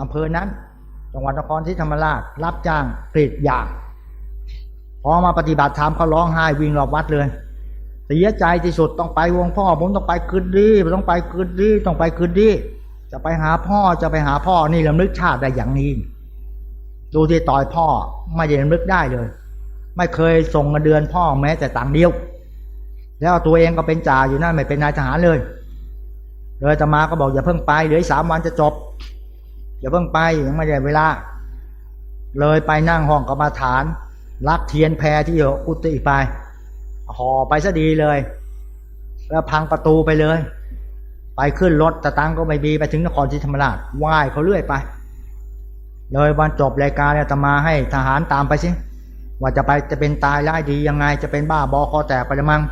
อำเภอนั้น จังหวัดนครศรีธรรมราช รับจ้างกรีดยางพอมาปฏิบัติธรรมเขาร้องไห้วิ่งรอบวัดเลยเสียใจที่สุดต้องไปวงพ่อผมต้องไปคืนดีต้องไปคืนดีต้องไปคืนดีจะไปหาพ่อจะไปหาพ่อนี่ลำลึกชาติได้อย่างนี้ ดูที่ต่อยพ่อไม่ได้ลำลึกได้เลย ไม่เคยส่งเงินเดือนพ่อแม้แต่ต่างเดียว แล้วตัวเองก็เป็นจ่าอยู่นั่นไม่เป็นนายทหารเลยเลยตมาก็บอกอย่าเพิ่งไปเหลือสามวันจะจบ อย่าเพิ่งไปยังไม่ได้เวลา เลยไปนั่งห้องกรรมาฐานลักเทียนแพรที่อยู่กุฏิไปห่อไปซะดีเลย แล้วพังประตูไปเลย ไปขึ้นรถตะตังก็ไม่มีไปถึงนครศรีธรรมราชไหว้เขาเรื่อยไป เลยวันจบรายการเนี่ยตมาให้ทหารตามไปสิว่าจะไปจะเป็นตายร้ายดียังไงจะเป็นบ้าบอคอแตกไปละมัง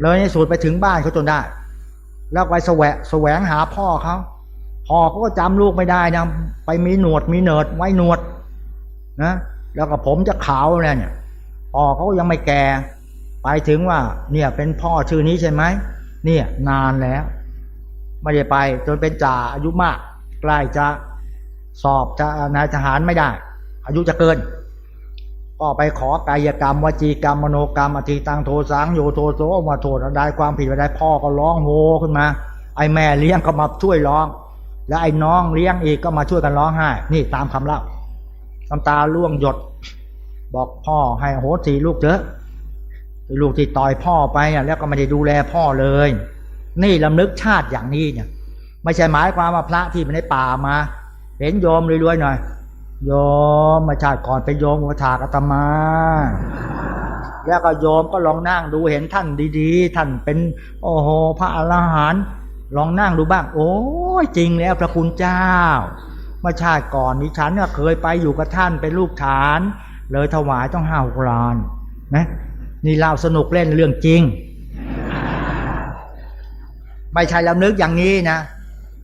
เลยในสุดไปถึงบ้านเขาจนได้ แล้วไปแสวะแสวงหาพ่อเขา พ่อเขาก็จำลูกไม่ได้นะไปมีหนวดมีเนิดไว้หนวดนะแล้วก็ผมจะขาวเนี่ยพ่อเขาก็ยังไม่แก่ ไปถึงว่า เนี่ยเป็นพ่อชื่อนี้ใช่ไหมเนี่ยนานแล้วไม่ได้ไปจนเป็นจ่าอายุมากใกล้จะสอบจะนายทหารไม่ได้ อายุจะเกิน ก็ไปขอกายกรรมวจีกรรมมโนกรรมอธิตังโทสังโยโทโสมาโทษได้ความผิดได้พ่อก็ร้องโฮขึ้นมา ไอแม่เลี้ยงก็มาช่วยร้อง แล้วไอ้น้องเลี้ยงอีกก็มาช่วยกันร้องไห้ นี่ตามคำเล่าน้ำตาล่วงหยด บอกพ่อให้โหสีลูกเถอะลูกที่ต่อยพ่อไปอะแล้วก็ไม่ได้ดูแลพ่อเลย นี่ลำลึกชาติอย่างนี้เนี่ย ไม่ใช่หมายความว่าพระที่ไปในป่ามา เห็นโยมรวยๆหน่อยโยมมาชาติก่อนเป็นโยมมาถากตมา แล้วก็โยมก็ลองนั่งดูเห็นท่านดีๆ ท่านเป็น โอ้โห พระอรหันต์ ลองนั่งดูบ้าง โอ้ยจริงแล้วพระคุณเจ้าเมื่อชาติก่อนนี้ฉันก็เคยไปอยู่กับท่านเป็นลูกฐาน เลยถวายต้องห้าหกล้านนะนี่เล่าสนุกเล่นเรื่องจริง ไม่ใช่ลำลึกอย่างนี้นะ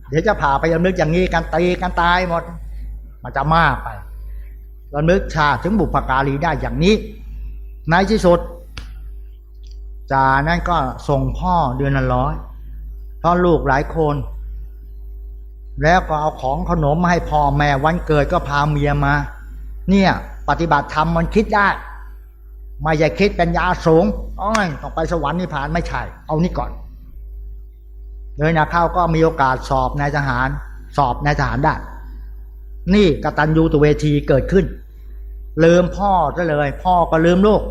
เดี๋ยวจะผ่าไปลำลึกอย่างนี้กันตีกันตายหมด มันจะมากไปลำลึกชาถึงบุพการีได้อย่างนี้ ในที่สุดจานั่นก็ส่งพ่อเดือนละร้อย เพราะลูกหลายคน แล้วก็เอาของขนมมาให้พ่อแม่วันเกิดก็พาเมียมา เนี่ย ปฏิบัติธรรมมันคิดได้ไม่ใช่คิดเป็นยาสูงอ้อยต้องไปสวรรค์นิพพานไม่ใช่ เอานี่ก่อนเลยนะเข้าก็มีโอกาสสอบนายทหาร สอบนายทหารได้ นี่กตัญญูตุเวทีเกิดขึ้น ลืมพ่อซะเลย พ่อก็ลืมลูก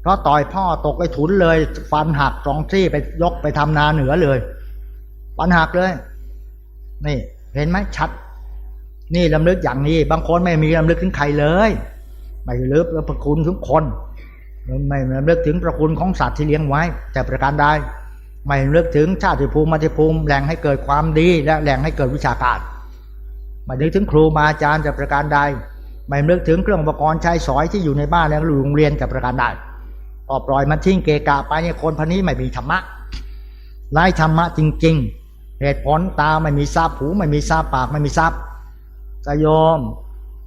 เพราะต่อยพ่อตกไปถุนเลย ฟันหักสองซี่ไปยกไปทำนาเหนือเลย ฟันหักเลย นี่ เห็นไหมชัด นี่ลำลึกอย่างนี้ บางคนไม่มีลำลึกถึงใครเลย ไม่ลึกพระคุณถึงคนไม่ลำลึกถึงพระคุณของสัตว์ที่เลี้ยงไว้ แต่ประการใดไม่ลำลึกถึงชาติภูมิมัติภูมิแหล่งให้เกิดความดีและแหล่งให้เกิดวิชาการไม่นึกถึงครูบาอาจารย์แต่ประการใดไม่นึกถึงเครื่องอุปกรณ์ใช้สอยที่อยู่ในบ้านและโรงเรียนแต่ประการใดก็ปล่อยมันทิ้งเกะกะไปเนี่ยคนพันนี้ไม่มีธรรมะไร้ธรรมะจริง ๆ เหตุผลตาไม่มีทรัพย์หูไม่มีทรัพย์ปากไม่มีทรัพย์กโยม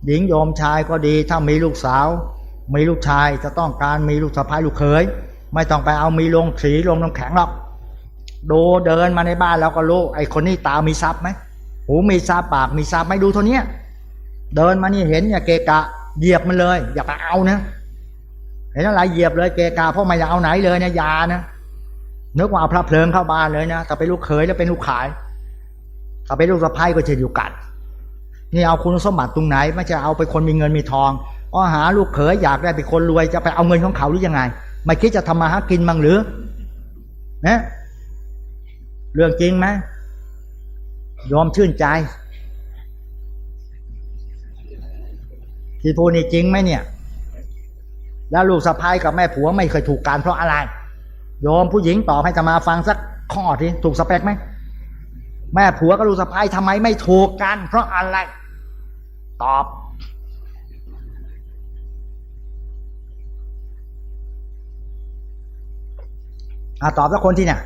หญิงโยมชายก็ดีถ้ามีลูกสาว มีลูกชายจะต้องการมีลูกสะพ้ายลูกเขยไม่ต้องไปเอามีลงสีลงน้ำแข็งหรอกดูเดินมาในบ้านแล้วก็รู้ไอ้คนนี้ตามีทรัพย์ไหมหูมีทรัพย์ปากมีทรัพย์ไม่ดูเท่านี้เดินมานี่เห็นอย่าเกะกะเหยียบมันเลย อย่าไปเอานะเห็นอะไรเหยียบเลยเกะกะเพราะไม่อยากเอาไหนเลยเนะยานะ นึกว่าเอาพระเพลิงเข้าบ้านเลยนะถ้าเป็นลูกเขยแล้วเป็นลูกขายถ้าเป็นลูกสะพ้ายก็จะอยู่กันนี่เอาคุณสมบัติตรงไหนไม่จะเอาไปคนมีเงินมีทองอ้อหาลูกเขยอยากได้เป็นคนรวยจะไปเอาเงินของเขาหรือยังไง ไม่คิดจะทำมาหากินบ้งหรือนะเรื่องจริงไหมยอมชื่นใจ ที่พูดนี่จริงไหมเนี่ย แล้วลูกสะพ้ายกับแม่ผัวไม่เคยถูกการเพราะอะไร โยมผู้หญิงตอบให้จะมาฟังสักข้อทีถูกสเปคไหมแม่ผัวกับลูกสะพ้ายทำไมไม่ถูกกัน เพราะอะไร ตอบ อ่าตอบสักคนที่เนี่ย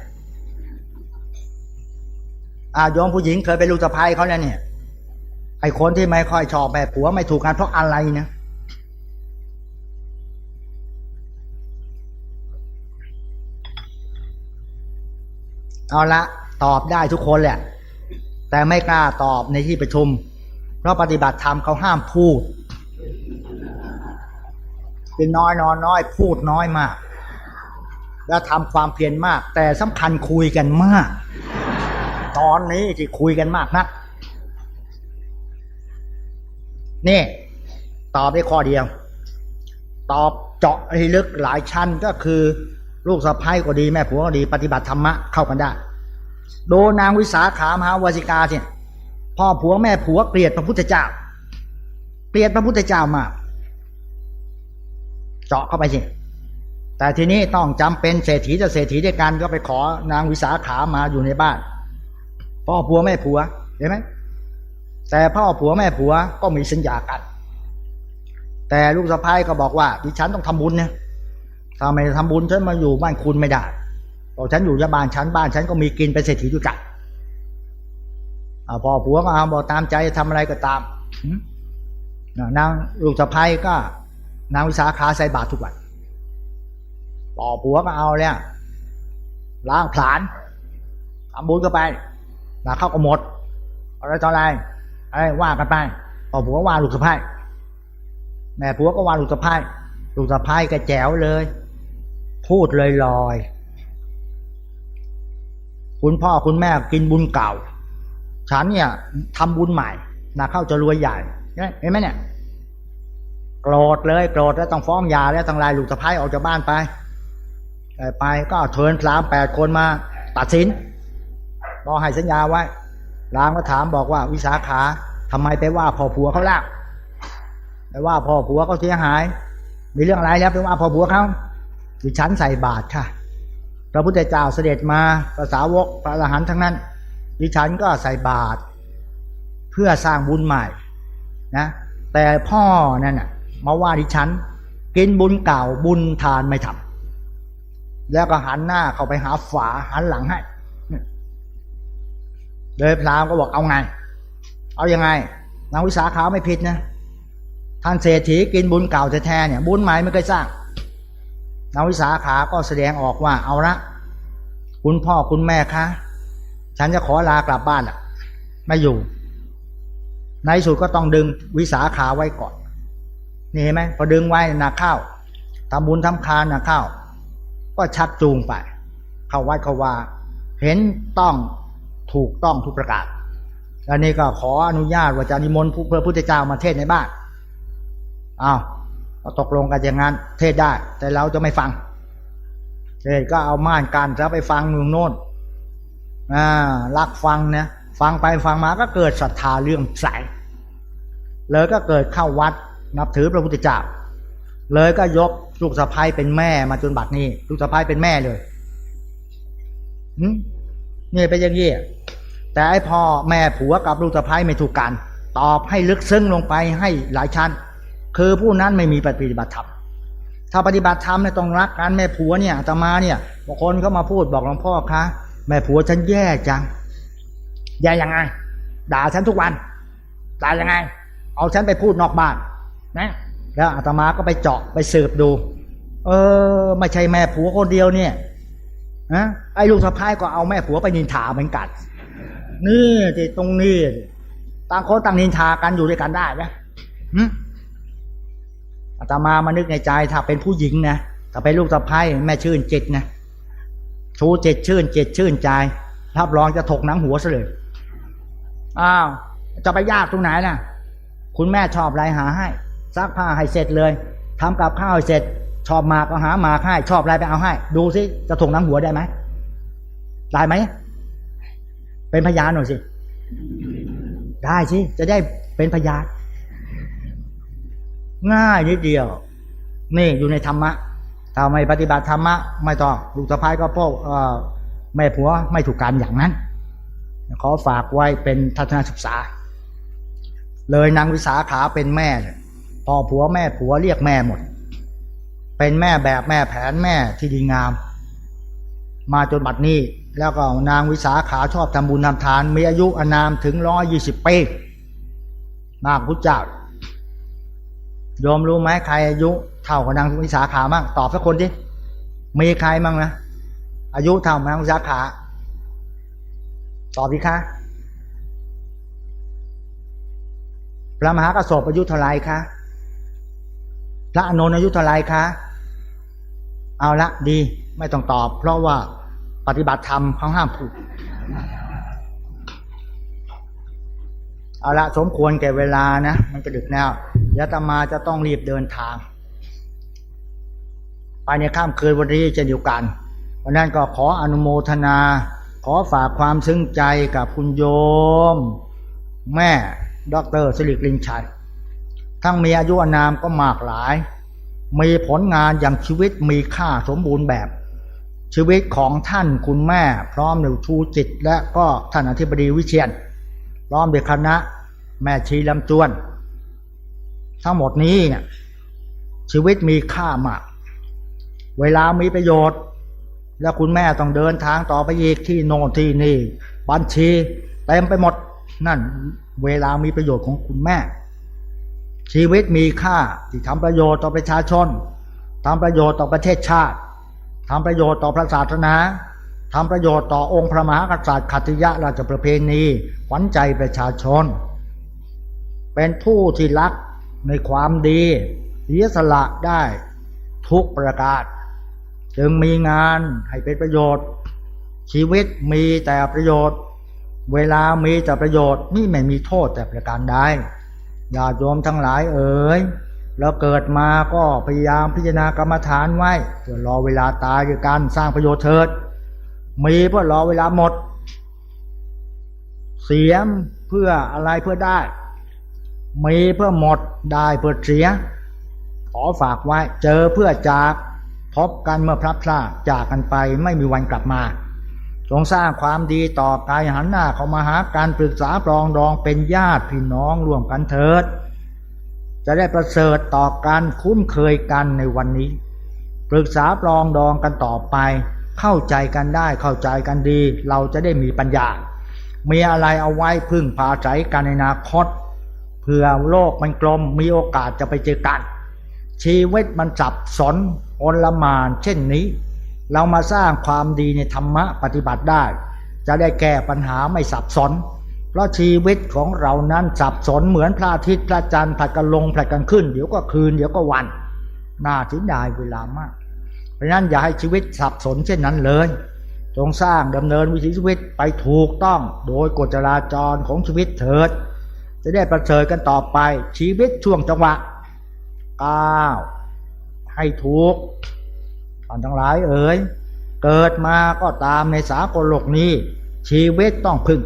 อ่าโยมผู้หญิงเคยเป็นลูกสะพ้ายเขาแล้วเนี่ยไอคนที่ไม่ค่อยชอบแม่ผัวไม่ถูกกันเพราะอะไรนะ เอาละตอบได้ทุกคนแหละ แต่ไม่กล้าตอบในที่ประชุม เพราะปฏิบัติธรรมเขาห้ามพูดเป็นน้อยนอนน้อย พูดน้อยมาก แล้วทำความเพียรมาก แต่สำคัญคุยกันมาก ตอนนี้ที่คุยกันมากนะนี่ ตอบได้ข้อเดียว ตอบเจาะให้ลึกหลายชั้นก็คือ ลูกสะพ้ายก็ดีแม่ผัวก็ดี ปฏิบัติธรรมะเข้ากันได้ โดนางวิสาขามหาวาสิกาเนี่ยพ่อผัวแม่ผัวเกลียดพระพุทธเจ้า เกลียดพระพุทธเจ้ามาก เจาะเข้าไปสิแต่ทีนี้ต้องจำเป็นเศรษฐีจะเศรษฐีด้วยกันก็ไปขอนางวิสาขามาอยู่ในบ้าน พ่อผัวแม่ผัวเห็นไหมแต่พ่อผัวแม่ผัวก็มีสัญญากัน แต่ลูกสะพ้ายก็บอกว่าดิฉันต้องทำบุญเนี่ย ถ้าไม่ทำบุญฉันมาอยู่บ้านคุณไม่ได้บอกฉันอยู่ที่บ้านฉันบ้านฉันก็มีกินเป็นเศรษฐีด้วยกันอพอผัวก็เอาบอกตามใจทำอะไรก็ตามนางลูกสะพ้ายก็ นางวิสาขาใส่บาตรทุกวันพอผัวก็เอาเนี่ยล้างผลาญทำบุญก็ไปแล้วเข้าก็หมดอะไรต่ออะไรอะไรว่ากันไปพอผัวว่าลูกสะพ้ายแม่ผัวก็ว่าลูกสะพ้ายลูกสะพ้ายก็แจ๋วเลย พูดลยลอยๆ คุณพ่อคุณแม่กินบุญเก่า ฉันเนี่ยทำบุญใหม่นะเข้าจะรวยใหญ่เห็นไหมเนี่ยโกรธเลยโกรธแล้วต้องฟ้องยาแล้วต้องไล่ลูกสะพ้ายออกจากบ้านไปไปก็เชิญพรามแปดคนมาตัดสินก็ให้สัญญาไว้รามก็ถามบอกว่าวิสาขาทำไมไปว่าพ่อผัวเขาล่ะไปว่าพ่อผัวเขาเสียหาย มีเรื่องอะไรแล้วไปว่าพ่อผัวเขา ดิฉันใส่บาตรค่ะ พระพุทธเจ้าเสด็จมาภาษาวกพระอรหันต์ทั้งนั้น ดิฉันก็ใส่บาตรเพื่อสร้างบุญใหม่นะแต่พ่อนั่นน่ะมาว่าดิฉัน กินบุญเก่าบุญทานไม่ทำแล้วก็หันหน้าเข้าไปหาฝาหันหลังให้เลยพรามก็บอกเอาไง เอาอยังไงนางวิสาขาไม่ผิดนะท่านเศรษฐีกินบุญเก่าแท้ๆเนี่ย บุญใหม่ไม่เคยสร้าง นางวิสาขาก็แสดงออกว่าเอาละคุณพ่อคุณแม่คะ ฉันจะขอลากลับบ้านอะ ไม่อยู่ ในสุดก็ต้องดึงวิสาขาไว้ก่อน นี่เห็นไหมพอดึงไว้นาข้าวทำบุญทำคานนาข้าว ก็ชักจูงไป เข้าวัดเขาว่า เห็นต้องถูกต้องทุกประการอันนี้ก็ขออนุญาตว่าจะนิมนต์เพระพุทธเจ้ามาเทศในบ้านอ้าว ก็ตกลงกันอย่างนั้นเทศได้ แต่เราจะไม่ฟังเทศก็เอาม่านกันแล้วไปฟังมึงโน่นอ่ารักฟังเนี่ยฟังไปฟังมาก็เกิดศรัทธาเรื่องใสเลยก็เกิดเข้าวัดนับถือพระพุทธเจ้า เลยก็ยกลูกสะพ้ายเป็นแม่มาจนบัดนี้ ลูกสะพ้ายเป็นแม่เลยนี่เป็นอย่างนี้แต่ไอพ่อแม่ผัวกับลูกสะพ้ายไม่ถูกกัน ตอบให้ลึกซึ้งลงไปให้หลายชั้น คือผู้นั้นไม่มีปฏิบัติธรรมถ้าปฏิบัติธรรมเนี่ยต้องรักกันแม่ผัวเนี่ยอาตมาเนี่ยบางคนเขามาพูดบอกหลวงพ่อคะแม่ผัวฉันแย่จังแย่ยังไง ด่าฉันทุกวันด่ายังไง เอาฉันไปพูดนอกบ้านนะแล้วอาตมาก็ไปเจาะไปสืบดู เออไม่ใช่แม่ผัวคนเดียวเนี่ยนะไอ้ลูกสะพ้ายก็เอาแม่ผัวไปนินทาเหมือนกันนี่ที่ตรงนี้ต่างคนต่างนินทากันอยู่ด้วยกันได้ไหม อาตมามานึกในใจถ้าเป็นผู้หญิงนะถ้าเป็นลูกสะพ้ายแม่ชื่นจิตนะชูเจ็ดชื่นเจ็ดชื่นใจรับรองจะถกหนังหัวซะเลยอ้าวจะไปยากตรงไหนน่ะ คุณแม่ชอบอะไรหาให้ซักผ้าให้เสร็จเลยทำกับข้าวเสร็จ ชอบมาก็หามาให้ชอบอะไรไปเอาให้ ดูสิจะถกหนังหัวได้ไหมได้ไหมเป็นพยานหน่อยสิ ได้สิ จะได้เป็นพยาน ง่ายนิดเดียว นี่อยู่ในธรรมะถ้าไม่ปฏิบัติธรรมะไม่ต้องลูกสะพ้ายก็พ่อแม่ผัวไม่ถูกการอย่างนั้น ขอฝากไว้เป็นทัศนศึกษา เลยนางวิสาขาเป็นแม่พ่อผัวแม่ผัวเรียกแม่หมด เป็นแม่แบบแม่แผนแม่ที่ดีงาม มาจนบัดนี้แล้วก็นางวิสาขาชอบทำบุญทำทาน มีอายุอานามถึงร้อยยี่สิบปีมากพุทธเจ้า ยอมรู้ไหมใครอายุเท่ากับนางวิสาขามั่งตอบสักคนดิมีใครมั่งนะอายุเท่านางวิสาขา ตอบดีคะพระมหากระสบอายุเท่าไรคะพระอนนท์อายุเท่าไรคะเอาละดีไม่ต้องตอบ เพราะว่าปฏิบัติธรรมเขาห้ามพูดเอาละสมควรแก่เวลานะ มันจะดึกแล้ว ดี๋ยวตมาจะต้องรีบเดินทางไปในข้ามคืนวันนี้จะอยู่กันวันนั้นก็ขออนุโมทนา ขอฝากความซึ้งใจกับคุณโยม แม่ดอกเตอรสิริกลินชัย ทั้งมีอายุอนามก็มากหลาย มีผลงานอย่างชีวิตมีค่าสมบูรณ์แบบ ชีวิตของท่านคุณแม่ พร้อมด้วยชูจิต และก็ท่านอธิบดีวิเชียนพร้อมเด้วยคณะ แม่ชีลำจวน ทั้งหมดนี้เนี่ยชีวิตมีค่ามาก เวลามีประโยชน์ แล้วคุณแม่ต้องเดินทางต่อไปอีกที่โน่นที่นี่ บัญชีเต็มไปหมดนั่นเวลามีประโยชน์ของคุณแม่ ชีวิตมีค่าที่ทำประโยชน์ต่อประชาชนทำประโยชน์ต่อประเทศชาติทำประโยชน์ต่อพระศาสนาทำประโยชน์ต่อองค์พระมหากษัตริย์ขัตติยะราชประเพณีขวัญใจประชาชน เป็นผู้ที่รัก ในความดีเสียสละได้ทุกประการจึงมีงานให้เป็นประโยชน์ ชีวิตมีแต่ประโยชน์ เวลามีแต่ประโยชน์นี่ไม่มีโทษแต่ประการใดญาติโยมทั้งหลายเอ๋ยเราเกิดมาก็พยายามพิจารณากรรมฐานไว้เพื่อรอเวลาตายคือการสร้างประโยชน์เถิด มีเพื่อรอเวลาหมด เสียมเพื่ออะไรเพื่อได้ มีเพื่อหมดได้เพื่อเสีย ขอฝากไว้เจอเพื่อจากพบกันเมื่อพลัดพรากจากกันไปไม่มีวันกลับมาจงสร้างความดีต่อกายหันหน้าเข้ามาหาการปรึกษาปรองดองเป็นญาติพี่น้องร่วมกันเถิด จะได้ประเสริฐต่อการคุ้นเคยกันในวันนี้ ปรึกษาปรองดองกันต่อไป เข้าใจกันได้เข้าใจกันดี เราจะได้มีปัญญา มีอะไรเอาไว้พึ่งพาใจกันในอนาคต เพื่อโลกมันกลมมีโอกาสจะไปเจอกัน ชีวิตมันสับสนโอลหมาน เช่นนี้ เรามาสร้างความดีในธรรมะปฏิบัติได้ จะได้แก้ปัญหาไม่สับสน เพราะชีวิตของเรานั้นสับสนเหมือนพระอาทิตย์พระจันทร์ผลัดกันลงผลัดกันขึ้น เดี๋ยวก็คืนเดี๋ยวก็วันน่าเสียดายเวลามาก เพราะฉะนั้นอย่าให้ชีวิตสับสนเช่นนั้นเลยจงสร้างดำเนินวิถีชีวิตไปถูกต้องโดยกฎจราจรของชีวิตเถิด จะได้ประเสริฐกันต่อไป ชีวิตช่วงจังหวะก้าวให้ถูกท่านทั้งหลายเอ๋ยเกิดมาก็ตามในสากลโลกนี้ ชีวิตต้องพึ่ง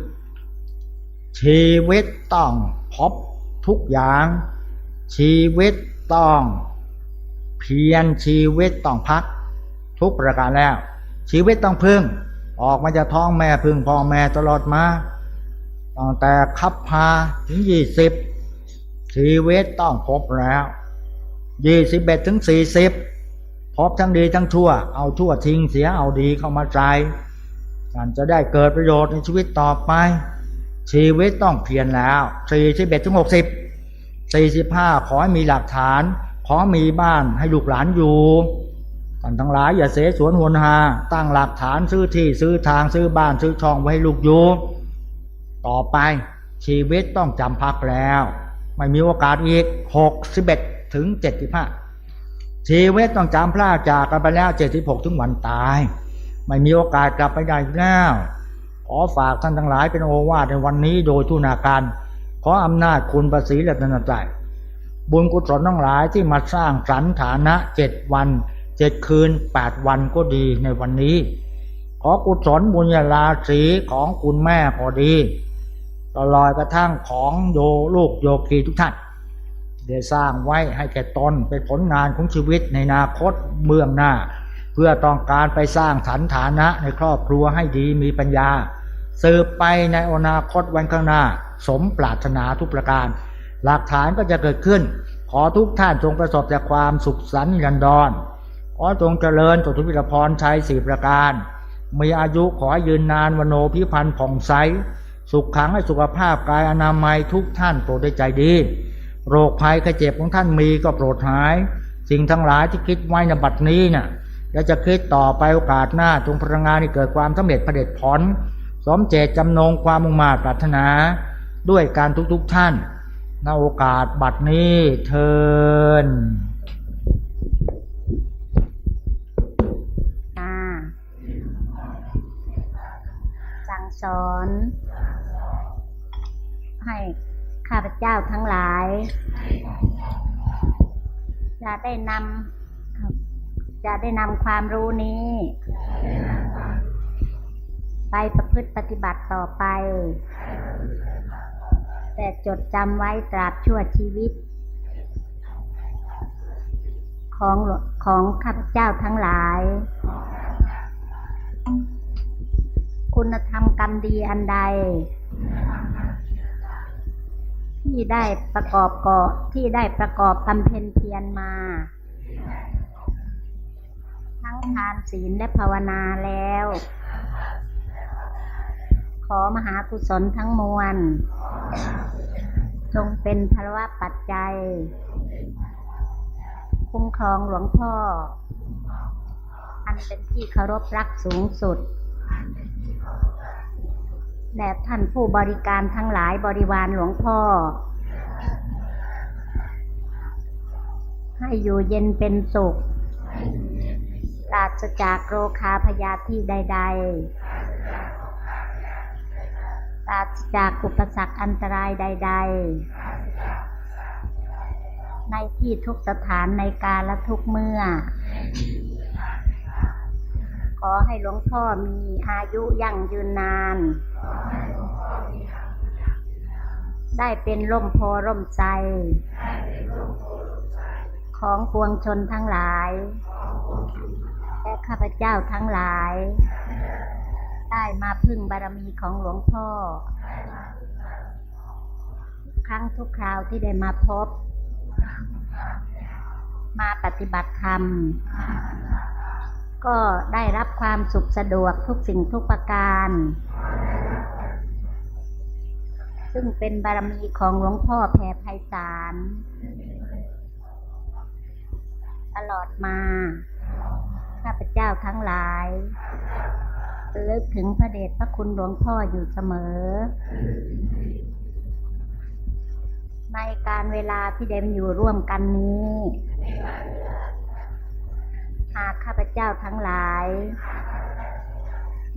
ชีวิตต้องพบทุกอย่าง ชีวิตต้อง เพียรชีวิตต้องพัก ทุกประการแล้ว ชีวิตต้องพึ่ง ออกมาจากท้องแม่พึ่งพ่อแม่ตลอดมา ตั้งแต่คับพาถึงยี่สิบชีวิตต้องพบแล้วยี่สิบเอ็ดถึงสี่สิบพบทั้งดีทั้งชั่ว เอาชั่วทิ้งเสียเอาดีเข้ามาใจกันจะได้เกิดประโยชน์ในชีวิตต่อไป ชีวิตต้องเพียรแล้วสี่สิบเอ็ดถึงหกสิบสี่สิบห้าขอให้มีหลักฐาน ขอมีบ้านให้ลูกหลานอยู่ท่านทั้งหลายอย่าเสสวนหวนหา ตั้งหลักฐานซื้อที่ซื้อทางซื้อบ้านซื้อช่องไว้ให้ลูกอยู่ ต่อไปชีวิตต้องจำพักแล้ว ไม่มีโอกาสอีกหกสิบเอ็ดถึงเจ็ดสิบห้าชีวิตต้องจำพลาดจากกันไปแล้วเจ็ดสิบหกถึงวันตาย ไม่มีโอกาสกลับไปได้แล้วขอฝากท่านทั้งหลายเป็นโอวาทในวันนี้โดยทุนาการขออำนาจคุณประสีและตนใจบุญกุศลทั้งหลายที่มาสร้างสรรฐานะเจ็ดวันเจ็ดคืนแปดวันก็ดีในวันนี้ ขอกุศลบุญญาลาสีของคุณแม่พอดี ตลอดกระทั่งของโยลูกโยคีทุกท่านได้สร้างไว้ให้แก่ตนเป็นผลงานของชีวิตในอนาคตเมืองหน้า เพื่อต้องการไปสร้างฐานฐานะในครอบครัวให้ดีมีปัญญาสืบไปในอนาคตวันข้างหน้า สมปรารถนาทุกประการ หลักฐานก็จะเกิดขึ้น ขอทุกท่านจงประสบแต่ความสุขสันต์ยันดรขอจงเจริญจตุพิรพรชัยสี่ประการ มีอายุขอยืนนานวโนพิพันธ์ผ่องใส สุขขังให้สุขภาพกายอนามัยทุกท่านโปรดได้ใจดี โรคภัยไข้เจ็บของท่านมีก็โปรดหาย สิ่งทั้งหลายที่คิดไว้ในบัดนี้เนี่ยและจะคิดต่อไปโอกาสหน้าจงพลังงานให้เกิดความสำเร็จประเด็จผลสมเจตจำนงความมุ่งมา่ปรารถนา ด้วยการทุกๆทท่านณโอกาสบัดนี้เทินอ่าสั่งสอน ให้ข้าพเจ้าทั้งหลาย จะได้นำจะได้นำความรู้นี้ ไปประพฤติปฏิบัติต่อไป แต่จดจำไว้ตราบชั่วชีวิต ของของข้าพเจ้าทั้งหลาย คุณธรรมกรรมดีอันใด ที่ได้ประกอบก่อที่ได้ประกอบกำเพ็ญเพียรมา ทั้งทานศีลและภาวนาแล้ว ขอมหากุศลทั้งมวล จงเป็นภาวะปัจจัย คุ้มครองหลวงพ่อ อันเป็นที่เคารพรักสูงสุด และท่านผู้บริการทั้งหลายบริวารหลวงพ่อ ให้อยู่เย็นเป็นสุขปราศจากโรคาพยาธิใด ๆ ปราศจากอุปสรรคอันตรายใด ๆ ในที่ทุกสถานในกาลทุกเมื่อ ขอให้หลวงพ่อมีอายุยั่งยืนนาน ได้เป็นร่มโพร่มใจ ของปวงชนทั้งหลาย และข้าพเจ้าทั้งหลาย ได้มาพึ่งบารมีของหลวงพ่อ ครั้งทุกคราวที่ได้มาพบ มาปฏิบัติธรรม ก็ได้รับความสุขสะดวกทุกสิ่งทุกประการ ซึ่งเป็นบารมีของหลวงพ่อแผ่ไพศาลตลอดมา ข้าพเจ้าทั้งหลายระลึกถึงพระเดชพระคุณหลวงพ่ออยู่เสมอ ในการเวลาที่เดมอยู่ร่วมกันนี้ากข้าพเจ้าทั้งหลาย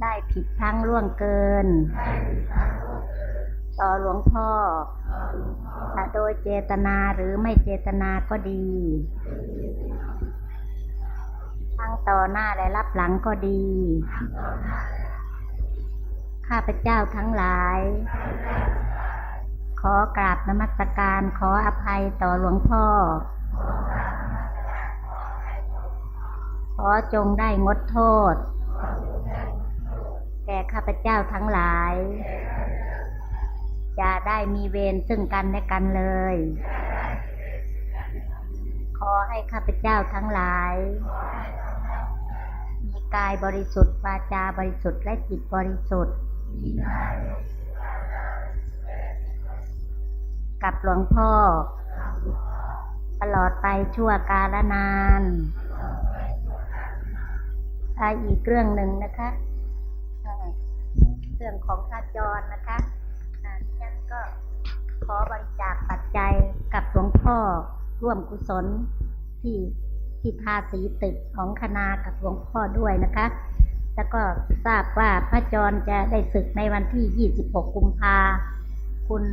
ได้ผิดพลั้งล่วงเกิน ต่อหลวงพ่อโดยเจตนาหรือไม่เจตนาก็ดี ทั้งต่อหน้าและรับหลังก็ดี ข้าพเจ้าทั้งหลาย ขอกราบนมัสการขออภัยต่อหลวงพ่อ ขอจงได้งดโทษแก่ข้าพเจ้าทั้งหลาย จะได้มีเวรซึ่งกันและกันเลย ขอให้ข้าพเจ้าทั้งหลาย มีกายบริสุทธิ์วาจาบริสุทธิ์และจิตบริสุทธิ์กับหลวงพ่อ ตลอดไปชั่วกาลนาน อ่าอีกเรื่องหนึ่งนะคะเรื่องของพระจรนะคะอ่าดิฉันก็ขอบริจาคปัจจัยกับหลวงพ่อร่วมกุศลที่ที่ทาสีตึกของคณากับหลวงพ่อด้วยนะคะ แล้วก็ทราบว่าพระจรจะได้ศึกในวันที่ 26 กุมภาคุณ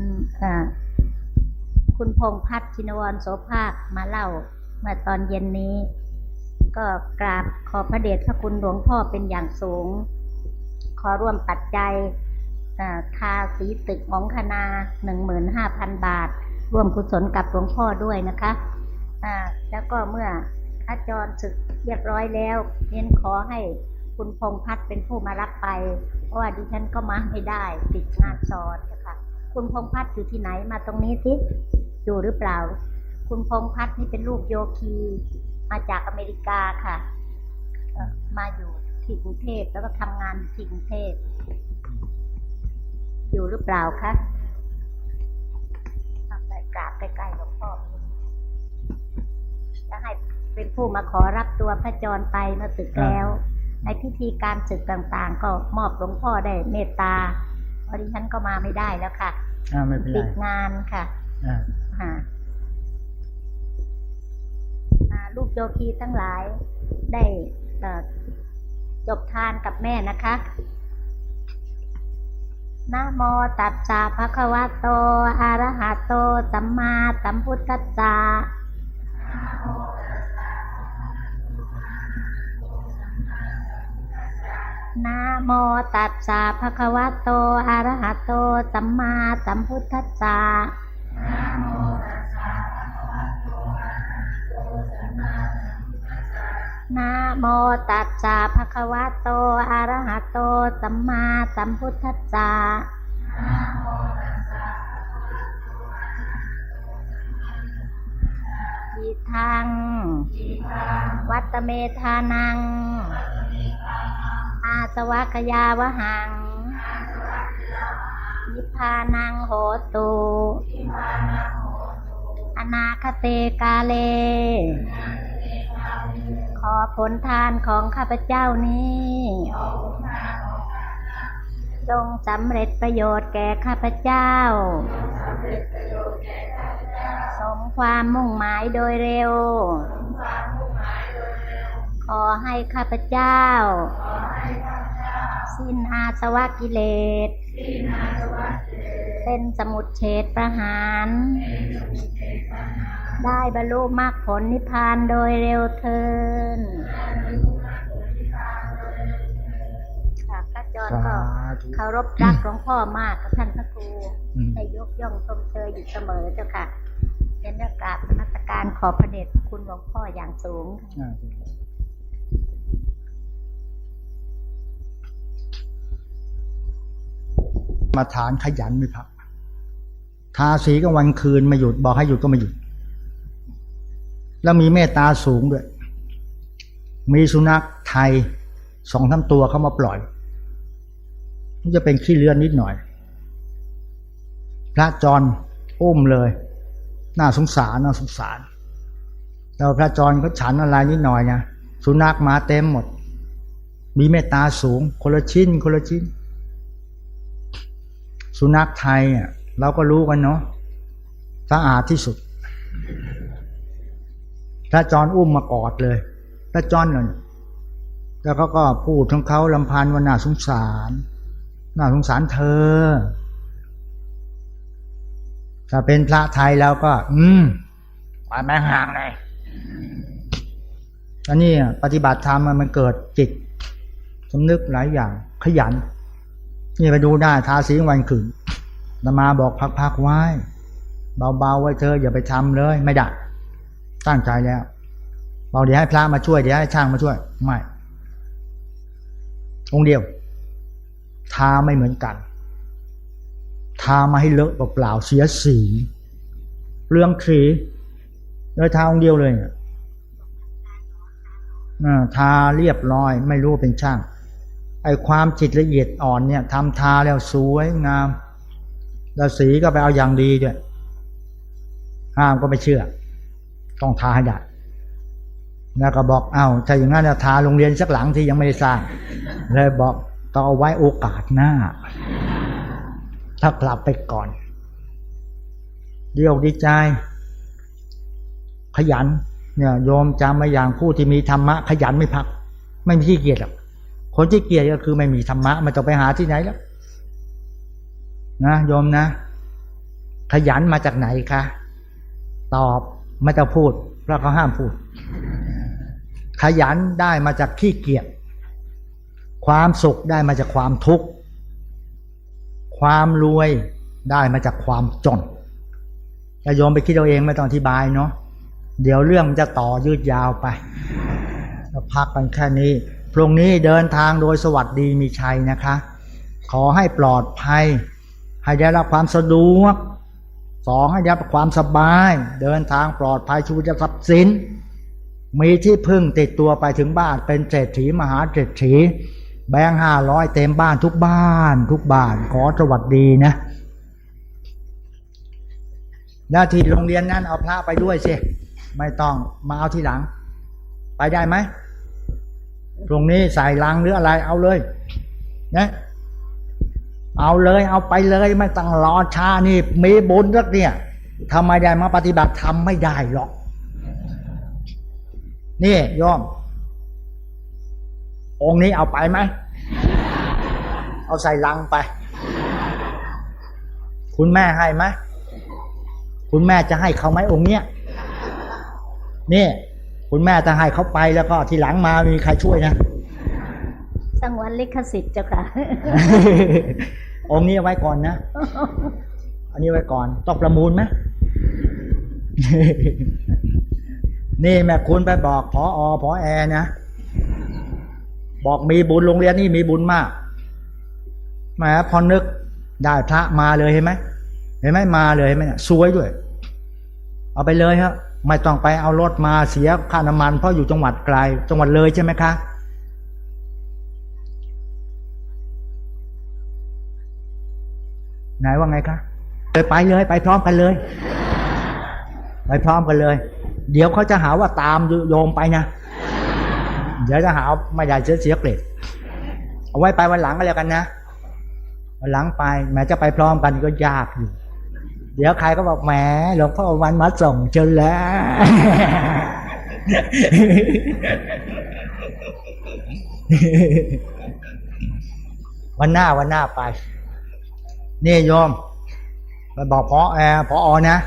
คุณพงษ์พัฒน์ชินวรโสภาคมาเล่าเมื่อตอนเย็นนี้ ก็กราบขอพระเดชพระคุณหลวงพ่อเป็นอย่างสูง ขอร่วมปัจจัยเอ่อทาสีตึกของคณาหนึ่งหมื่นห้าพันบาท ร่วมกุศลกับหลวงพ่อด้วยนะคะอาแล้วก็เมื่อพระจรศึกเรียบร้อยแล้วเน้นขอให้คุณพงษ์พัฒน์เป็นผู้มารับไป เพราะว่าดิฉันก็มาไม่ได้ติดงานสอนนะคะคุณพงษ์พัฒน์อยู่ที่ไหนมาตรงนี้สิอยู่หรือเปล่า คุณพงษ์พัฒน์นี่เป็นลูกโยคี มาจากอเมริกาค่ะเอ่อมาอยู่ที่กรุงเทพแล้วก็ทำงานอยู่ที่กรุงเทพอยู่หรือเปล่าคะเอาไปกราบใกล้ๆหลวงพ่อจะให้เป็นผู้มาขอรับตัวพระจรไปเมื่อศึกแล้ว ในพิธีการศึกต่างๆ ก็มอบหลวงพ่อได้เมตตาเพราะดิฉันก็มาไม่ได้แล้วค่ะอ่าไม่เป็นไรติดงานค่ะอ่าค่ะอ่า ลูกโยคีทั้งหลายได้จบทานกับแม่นะคะนะโมตัสสะภะคะวะโต อะระหะโต สัมมาสัมพุทธัสสะนะโมตัสสะภะคะวะโต อะระหะโต สัมมาสัมพุทธัสสะ นะโมตัสสะภะคะวะโต อะระหะโต สัมมาสัมพุทธัสสะอีทัง วัตเมธานัง อาสวะคยาวหัง นิพพานังโหตุอนาคเตกาเล ผลทานของข้าพเจ้านี้จงสำเร็จประโยชน์แก่ข้าพเจ้า สมความมุ่งหมายโดยเร็ว ขอให้ข้าพเจ้า สิ้นอาสวะกิเลส เป็นสมุดเฉดประหาร ได้บรรลุมรรคผลนิพพานโดยเร็วเทินค่ะพระจรสาก็ธุเคารพรักหลวงพ่อมากกับท่านพระครูอืมได้ยกย่องชมเชยอยู่เสมอเจ้าค่ะเป็นเรื่องกราบนมัสการขอพระเดชพระคุณหลวงพ่ออย่างสูงอ่ามาฐานขยันไม่พักทาสีก็วันคืนไม่หยุดบอกให้หยุดก็ไม่หยุด แล้วมีเมตตาสูงด้วย มีสุนัขไทยสองสามตัวเข้ามาปล่อยมันจะเป็นขี้เลือนนิดหน่อย พระจรอุ้มเลย น่าสงสารน่าสงสารแล้วพระจรเขาฉันอะไรนิดหน่อยนะสุนัขมาเต็มหมด มีเมตตาสูง คนละชิ้น คนละชิ้น สุนัขไทยอะเราก็รู้กันเนาะสะอาดที่สุด พระจรอุ้มมากอดเลย พระจรน่ะแล้วเขาก็พูดของเขาลำพันว่าน่าสงสารน่าสงสารเธอ ถ้าเป็นพระไทยแล้วก็ อืมไปแม่ห่างเลยอันนี้ปฏิบัติธรรมมันเกิดจิตสำนึกหลายอย่าง ขยัน นี่ไปดูได้ทาสีวันคืนนมาบอกพักๆไว้ เบาๆไว้เธออย่าไปทำเลย ไม่ได้ ตั้งใจแล้วบอกเดี๋ยวให้พระมาช่วยเดี๋ยวให้ช่างมาช่วย ไม่ องเดียว ทาไม่เหมือนกัน ทามาให้เลอะเปล่าเสียสีเรื่องขีเลยทาองเดียวเลยเนี่ยทาเรียบร้อย ไม่รู้เป็นช่าง ไอ้ความจิตละเอียดอ่อนเนี่ยทำทาแล้วสวยงามแล้วสีก็ไปเอาอย่างดีด้วยห้ามก็ไม่เชื่อ ต้องทาให้ได้แล้วก็บอกเอา้าถ้าอย่างนั้นจะทาโรงเรียนสักหลังที่ยังไม่ได้สร้างเลยบอกต้องเอาไว้โอกาสหน้า ถ้ากลับไปก่อนเดียวดีใจ ขยัน เนี่ยโยมจำมาอย่างผู้ที่มีธรรมะ ขยันไม่พัก ไม่มีที่เกียจหรอกคนที่เกียจก็คือไม่มีธรรมะมันจะไปหาที่ไหนแล้วนะโยมนะ ขยันมาจากไหนคะตอบ ไม่ต้องพูดเพราะเขาห้ามพูด ขยันได้มาจากขี้เกียจความสุขได้มาจากความทุกข์ ความรวยได้มาจากความจนจะโยมไปคิดเอาเองไม่ต้องอธิบายเนาะเดี๋ยวเรื่องมันจะต่อยืดยาวไปเราพักกันแค่นี้พรุ่งนี้เดินทางโดยสวัสดีมีชัยนะคะ ขอให้ปลอดภัย ให้ได้รับความสะดวก สองให้ได้รับความสบาย เดินทางปลอดภัยชูจะทรัพย์สิน มีที่พึ่งติดตัวไปถึงบ้านเป็นเศรษฐีมหาเศรษฐี แบงค์ห้าร้อยเต็มบ้านทุกบ้าน ทุกบ้านขอสวัสดีนะหน้าที่โรงเรียนนั้นเอาพระไปด้วยสิไม่ต้องมาเอาทีหลัง ไปได้ไหมตรงนี้ใส่ลังหรืออะไรเอาเลย นะ เอาเลยเอาไปเลยไม่ต้องรอช้านี่มีบุญสักเนี่ยทำไมได้มาปฏิบัติธรรมไม่ได้หรอก นี่ยอม องนี้เอาไปไหม เอาใส่ลังไป คุณแม่ให้ไหมคุณแม่จะให้เขาไหมองเนี้ยนี่ คุณแม่จะให้เขาไปแล้วก็ทีหลังมามีใครช่วยนะ สงวนลิขสิทธิ์เจ้าค่ะ องค์นี้เอาไว้ก่อนนะ อันนี้ไว้ก่อน ต้องประมูลไหมนี่แม่คุณไปบอกพออพอแอนะ บอกมีบุญโรงเรียนนี่มีบุญมากแหมพอนึกได้พระมาเลยเห็นไหมเห็นไหมมาเลยเห็นไหมเนี่ยสวยด้วย เอาไปเลยครับไม่ต้องไปเอารถมาเสียค่าน้ำมันเพราะอยู่จังหวัดไกล จังหวัดเลยใช่ไหมคะ ไหนว่าไงคะเลยไปเลย ไปพร้อมกันเลย ไปพร้อมกันเลย เดี๋ยวเขาจะหาว่าตามโยมไปนะเดี๋ยวจะหาไม่ได้เสียเสียเกรดเอาไว้ไปวันหลังก็แล้วกันนะวันหลังไปแม้จะไปพร้อมกันก็ยากอยู่เดี๋ยวใครก็บอกแหมหลวงพ่อวันมาส่งจนแล้ว วันหน้าวันหน้าไป นี่โยมไปบอกพอแอร์พออนะ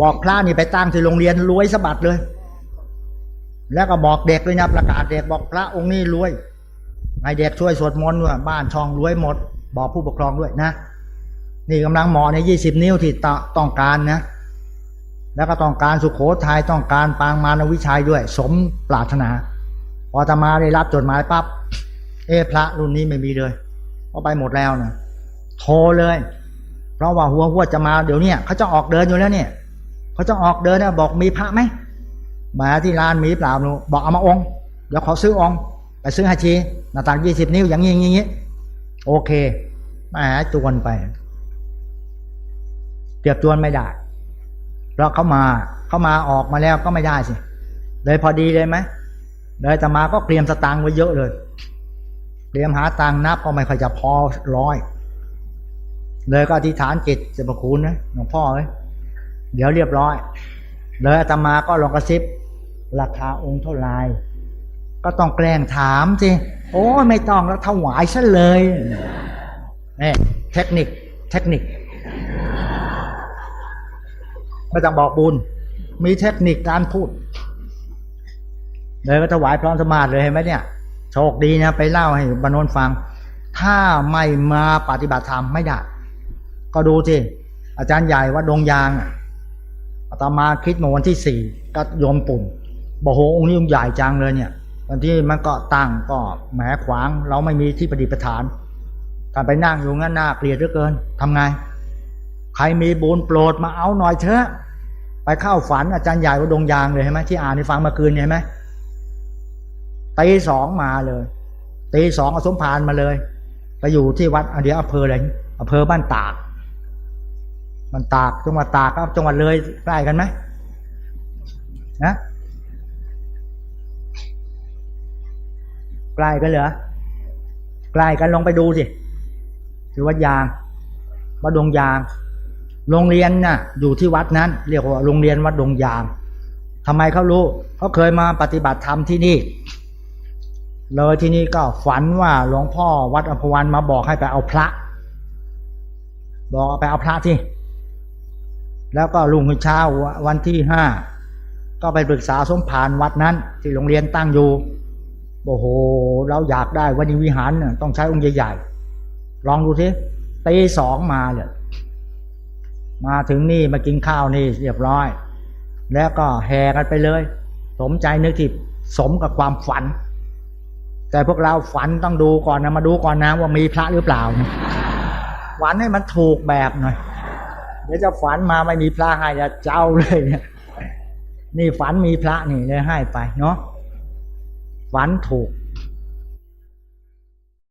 บอกพระนี่ไปตั้งที่โรงเรียนรวยสะบัดเลย แล้วก็บอกเด็กเลยนะประกาศเด็กบอกพระองค์นี้รวยให้เด็กช่วยสวดมนต์ว่าบ้านช่องรวยหมด บอกผู้ปกครองด้วยนะ นี่กำลังหมอในยี่สิบนิ้วที่ตต้องการนะ แล้วก็ต้องการสุขโขทัยต้องการปางมารวิชัยด้วย สมปรารถนา พอตมาได้รับจดหมายปั๊บเอพระรุ่นนี้ไม่มีเลยเพราะไปหมดแล้วนะ โทรเลย เพราะว่าหัวหัวจะมาเดี๋ยวเนี้เขาจะออกเดินอยู่แล้วเนี่ยเขาจะออกเดินนะบอกมีพระไหมมาที่ร้านมีเปล่าหนูบอกเอามาองค์เดี๋ยวขอซื้อองค์ไปซื้อให้ชีหน้าต่างยี่สิบนิ้วอย่างนี้อย่างนี้โอเคมาหาจวนไปเก็บจวนไม่ได้เพราะเขามาเขามาออกมาแล้วก็ไม่ได้สิเลยพอดีเลยไหมเลยแต่มาก็เตรียมสตางค์ไว้เยอะเลยเตรียมหาตังค์นับก็ไม่ค่อยจะพอร้อย เลยก็อธิษฐานจิตจะประคุณนะหลวงพ่อเอ้ยเดี๋ยวเรียบร้อย เลยอาตมาก็ลองกระซิบ ราคาองค์เท่าไหร่ก็ต้องแกล้งถามสิโอ้ไม่ต้องแล้วถวายซะเลยนี่เทคนิค เทคนิคไม่ต้องบอกบุญ มีเทคนิคการพูด เลยก็ถวายพร้อมสมาธิเลยเห็นไหมเนี่ย โชคดีนะไปเล่าให้บรรนนฟัง ถ้าไม่มาปฏิบัติธรรมไม่ได้ ก็ดูสิอาจารย์ใหญ่วัดดงยางอะอาตมาคิดมาวันที่สี่ก็โยมปุ่นบอกโหองค์นี้องค์ใหญ่จังเลยเนี่ยวันที่มันก็ตั้งก็แหมขวาง เราไม่มีที่ปฏิปทานการไปนั่งอยู่งั้นหน่าเกลียดเหลือเกินทำไง ใครมีบุญโปรดมาเอาหน่อยเถอะ ไปเข้าฝันอาจารย์ใหญ่วัดดงยางเลยเห็นไหมที่อ่านในฟังเมื่อคืนเห็นไหมตีสองมาเลยตีสองอาสมภารมาเลย ไปอยู่ที่วัดอันเดียอำเภออะไรอำเภอบ้านตาก มันตากจังหวัดตากกับจังหวัดเลยใกล้กันไหมนะใกล้กันเหรอใกล้กันลองไปดูสิที่วัดยางวัดดงยาง โรงเรียนน่ะ อยู่ที่วัดนั้น เรียกว่าโรงเรียนวัดดงยางทำไมเขารู้เขาเคยมาปฏิบัติธรรมที่นี่เลยที่นี่ก็ฝันว่าหลวงพ่อวัดอภวันมาบอกให้ไปเอาพระ บอกไปเอาพระที่ แล้วก็ลุงเช้าวันที่ห้าก็ไปปรึกษาสมภารวัดนั้น ที่โรงเรียนตั้งอยู่โอ้โหเราอยากได้วันนี้วิหารน่ะต้องใช้องค์ใหญ่ๆลองดูสิตีสองมาเลยมาถึงนี่มากินข้าวนี่เรียบร้อย แล้วก็แห่กันไปเลย สมใจนึกที่สมกับความฝัน แต่พวกเราฝันต้องดูก่อนนะมาดูก่อนนะว่ามีพระหรือเปล่าฝันให้มันถูกแบบหน่อย เดี๋ยวจะฝันมาไม่มีพระให้จะเจ้าเลยเนี่ยนี่ฝันมีพระนี่เลยให้ไปเนาะฝันถูก